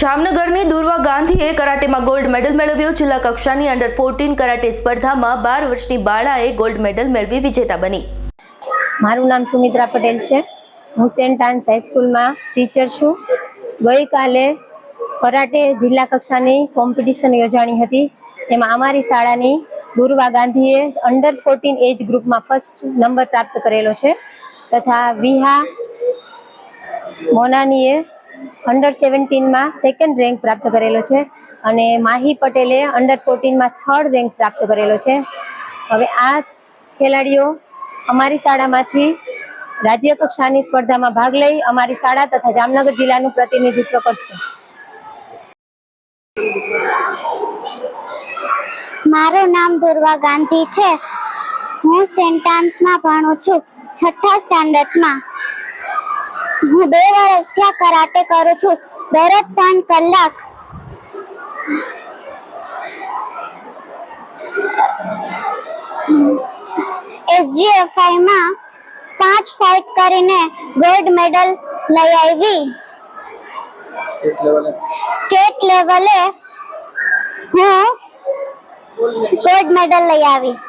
જામનગરની દુર્વા ગાંધીએ કરાટેમાં gold medal મેળવ્યો. જિલ્લા કક્ષાની અંડર ફોર્ટીન કરાટે સ્પર્ધામાં બાર વર્ષની બાળાએ ગોલ્ડ મેડલ મેળવી વિજેતા બની. મારું નામ સુમિત્રા પટેલ છે. હું સેન્ટ આન્સ હાઈસ્કૂલમાં ટીચર છું. ગઈકાલે કરાટે જિલ્લા કક્ષાની કોમ્પિટિશન યોજાણી હતી. એમાં અમારી શાળાની દુર્વા ગાંધીએ અંડર ફોર્ટીન એજ ગ્રુપમાં ફર્સ્ટ નંબર પ્રાપ્ત કરેલો છે. તથા વિહા મોનાનીએ અંડર સેવન્ટીનમાં સેકન્ડ રેન્ક પ્રાપ્ત કરેલો છે અને માહી પટેલે અંડર ફોર્ટીનમાં થર્ડ રેન્ક પ્રાપ્ત કરેલો છે. હવે આ ખેલાડીઓ અમારી શાળામાંથી રાજ્ય કક્ષાની સ્પર્ધામાં ભાગ લઈ અમારી શાળા તથા જામનગર જિલ્લાનું પ્રતિનિધિત્વ કરશે. મારું નામ દુર્વા ગાંધી છે. હું સેન્ટાન્સમાં ભણું છું. છઠ્ઠા સ્ટાન્ડર્ડમાં હું બે વર્ષથી આ કરાટે કરું છું. દરરોજ ત્રણ કલાક એસજીએફઆઈમાં પાંચ ફાઇટ કરીને ગોલ્ડ મેડલ લઈ આવી. સ્ટેટ લેવલે હું ગોલ્ડ મેડલ લઈ આવીશ.